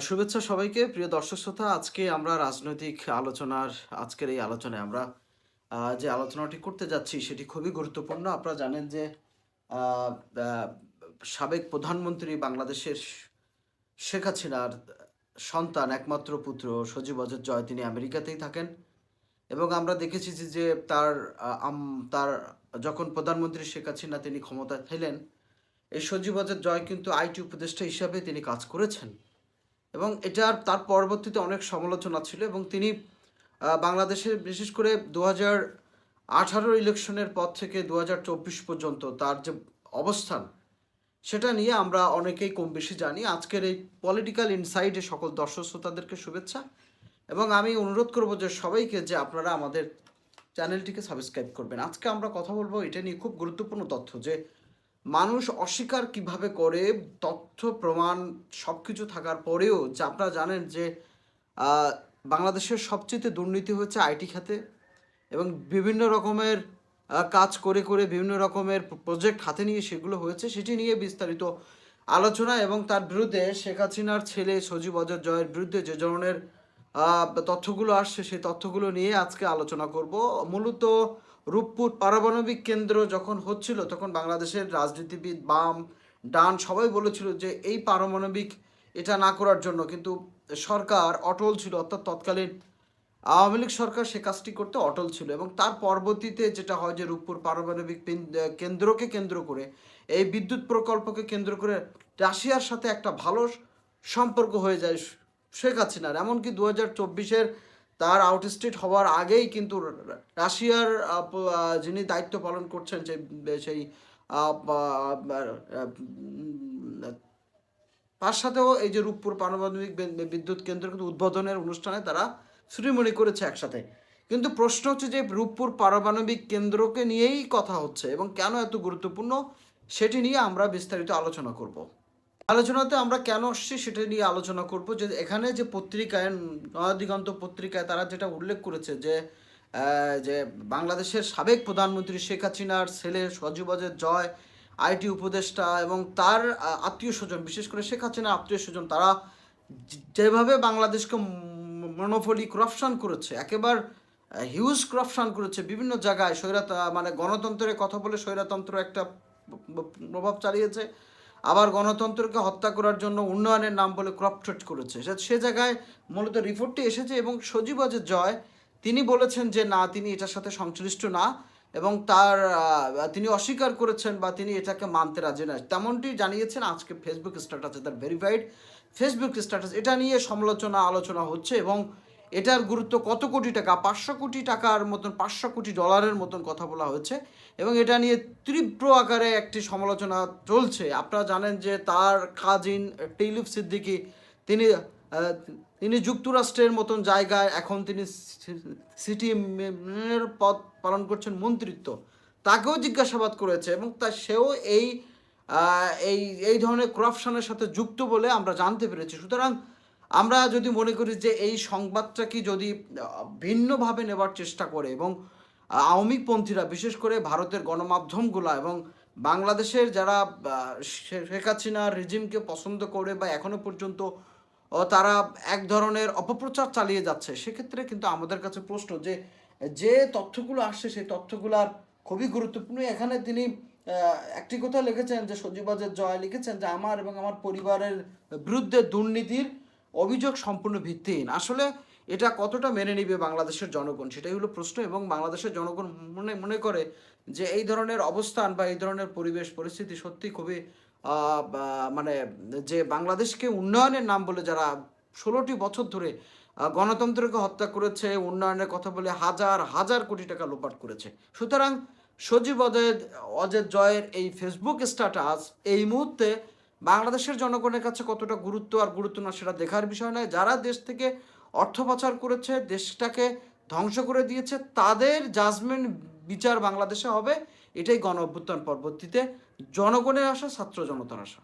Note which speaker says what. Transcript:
Speaker 1: শুভেচ্ছা সবাইকে। প্রিয় দর্শক শ্রোতা, আজকে আমরা রাজনৈতিক আলোচনার, আজকের এই আলোচনায় আমরা যে আলোচনাটি করতে যাচ্ছি সেটি খুবই গুরুত্বপূর্ণ। আপনারা জানেন যে সাবেক প্রধানমন্ত্রী বাংলাদেশের শেখ হাসিনার সন্তান, একমাত্র পুত্র সজীব অজয় জয়, তিনি আমেরিকাতেই থাকেন। এবং আমরা দেখেছি যে- তার তার যখন প্রধানমন্ত্রী শেখ হাসিনা তিনি ক্ষমতায় ছিলেন এই সজীব অজয় জয় কিন্তু আইটি উপদেষ্টা হিসাবে তিনি কাজ করেছেন। এবং এটার তার পরবর্তীতে অনেক সমালোচনা ছিল এবং তিনি বাংলাদেশের বিশেষ করে দু হাজার আঠারো ইলেকশনের পর থেকে দু হাজার চব্বিশ পর্যন্ত তার যে অবস্থান, সেটা নিয়ে আমরা অনেকেই কম বেশি জানি। আজকের এই পলিটিক্যাল ইনসাইডে সকল দর্শক শ্রোতাদেরকে শুভেচ্ছা এবং আমি অনুরোধ করব যে সবাইকে যে আপনারা আমাদের চ্যানেলটিকে সাবস্ক্রাইব করবেন। আজকে আমরা কথা বলব এটা নিয়ে খুব গুরুত্বপূর্ণ তথ্য যে মানুষ অস্বীকার কীভাবে করে? তথ্য, প্রমাণ সব কিছু থাকার পরেও যে আপনারা জানেন যে বাংলাদেশের সবচেয়ে দুর্নীতি হচ্ছে আইটি খাতে এবং বিভিন্ন রকমের কাজ করে করে বিভিন্ন রকমের প্রজেক্ট হাতে নিয়ে সেগুলো হয়েছে। সেটি নিয়ে বিস্তারিত আলোচনা এবং তার বিরুদ্ধে শেখ হাসিনার ছেলে সজীব অজয় জয়ের বিরুদ্ধে যে ধরনের তথ্যগুলো আসছে, সেই তথ্যগুলো নিয়ে আজকে আলোচনা করব। মূলত রূপপুর পারমাণবিক কেন্দ্র যখন হচ্ছিল, তখন বাংলাদেশের রাজনীতিবিদ বাম, ডান সবাই বলেছিল যে এই পারমাণবিক এটা না করার জন্য। কিন্তু সরকার অটল ছিল, অর্থাৎ তৎকালীন আওয়ামী লীগ সরকার সে কাজটি করতে অটল ছিল এবং তার পরবর্তীতে যেটা হয় যে রূপপুর পারমাণবিক কেন্দ্রকে কেন্দ্র করে, এই বিদ্যুৎ প্রকল্পকে কেন্দ্র করে রাশিয়ার সাথে একটা ভালো সম্পর্ক হয়ে যায় শেখ হাসিনার। এমনকি দু হাজার চব্বিশের তার আউটস্টেট হওয়ার আগেই কিন্তু রাশিয়ার যিনি দায়িত্ব পালন করছেন সেই সেই তার সাথেও এই যে রূপপুর পারমাণবিক বিদ্যুৎ কেন্দ্র কিন্তু উদ্বোধনের অনুষ্ঠানে তারা শ্রীমণি করেছে একসাথে। কিন্তু প্রশ্ন হচ্ছে যে রূপপুর পারমাণবিক কেন্দ্রকে নিয়েই কথা হচ্ছে এবং কেন এত গুরুত্বপূর্ণ সেটি নিয়ে আমরা বিস্তারিত আলোচনা করব। আলোচনাতে আমরা কেন আসছি সেটা নিয়ে আলোচনা করব। যে এখানে যে পত্রিকায়, নয়াদিগন্ত পত্রিকায় তারা যেটা উল্লেখ করেছে যে যে বাংলাদেশের সাবেক প্রধানমন্ত্রী শেখ হাসিনার ছেলে সজীব অজয় জয়, আইটি উপদেষ্টা এবং তার আত্মীয় স্বজন, বিশেষ করে শেখ হাসিনার আত্মীয় স্বজন, তারা যেভাবে বাংলাদেশকে মনোফলি করাপশন করেছে, একেবারে হিউজ করাপশন করেছে বিভিন্ন জায়গায়, স্বৈরাত মানে গণতন্ত্রের কথা বলে স্বৈরাতন্ত্র একটা প্রভাব চালিয়েছে। আবার গণতন্ত্রকে হত্যা করার জন্য উন্নয়নের নাম বলে ক্রপটেড করেছে। সে- জায়গায় মূলত রিপোর্টটি এসেছে এবং সজীব অজয় জয়, তিনি বলেছেন যে না, তিনি এটার সাথে সংশ্লিষ্ট না এবং তার তিনি অস্বীকার করেছেন বা তিনি এটাকে মানতে রাজি না তেমনটি জানিয়েছেন আজকে ফেসবুক স্ট্যাটাসে তার ভেরিফাইড ফেসবুক স্ট্যাটাস এটা নিয়ে সমালোচনা আলোচনা হচ্ছে এবং এটার গুরুত্ব কত কোটি টাকা? পাঁচশো কোটি টাকার মতন, পাঁচশো কোটি ডলারের মতন কথা বলা হয়েছে এবং এটা নিয়ে তীব্র আকারে একটি সমালোচনা চলছে। আপনারা জানেন যে তার কাজিন টেইলিফ সিদ্দিকি, তিনি তিনি যুক্তরাষ্ট্রের মতন জায়গায় এখন তিনি সিটি মেয়র পদ পালন করছেন মন্ত্রিত্ব। তাকেও জিজ্ঞাসাবাদ করেছে এবং তা সেও এই এই এই ধরনের করাপশনের সাথে যুক্ত বলে আমরা জানতে পেরেছি। সুতরাং আমরা যদি মনে করি যে এই সংবাদটা কি যদি ভিন্নভাবে নেবার চেষ্টা করে এবং আওয়ামীপন্থীরা, বিশেষ করে ভারতের গণমাধ্যমগুলো এবং বাংলাদেশের যারা শেখ হাসিনার রিজিমকে পছন্দ করে বা এখনও পর্যন্ত তারা এক ধরনের অপপ্রচার চালিয়ে যাচ্ছে, সেক্ষেত্রে কিন্তু আমাদের কাছে প্রশ্ন যে যে তথ্যগুলো আসছে সেই তথ্যগুলার খুবই গুরুত্বপূর্ণ। এখানে তিনি একটি কথা লিখেছেন যে সজীবাজের জয় লিখেছেন যে, আমার এবং আমার পরিবারের বিরুদ্ধে দুর্নীতির অভিযোগ সম্পূর্ণ ভিত্তিহীন। আসলে এটা কতটা মেনে নিবে বাংলাদেশের জনগণ সেটাই হলো প্রশ্ন এবং বাংলাদেশের জনগণ মনে মনে করে যে এই ধরনের অবস্থান বা এই ধরনের পরিবেশ, পরিস্থিতি সত্যি খুবই মানে যে বাংলাদেশকে উন্নয়নের নাম বলে যারা ষোলোটি বছর ধরে গণতন্ত্রকে হত্যা করেছে, উন্নয়নের কথা বলে হাজার হাজার কোটি টাকা লোপাট করেছে। সুতরাং সজীব অজয় অজয় জয়ের এই ফেসবুক স্ট্যাটাস এই মুহূর্তে বাংলাদেশের জনগণের কাছে কতটা গুরুত্ব আর গুরুত্ব না সেটা দেখার বিষয় নয়। যারা দেশ থেকে অর্থ পাচার করেছে, দেশটাকে ধ্বংস করে দিয়েছে, তাদের জাজমেন্ট বিচার বাংলাদেশে হবে। এটাই গণ অভ্যুত্থান পরবর্তীতে। জনগণের আশা, ছাত্র জনতার আশা।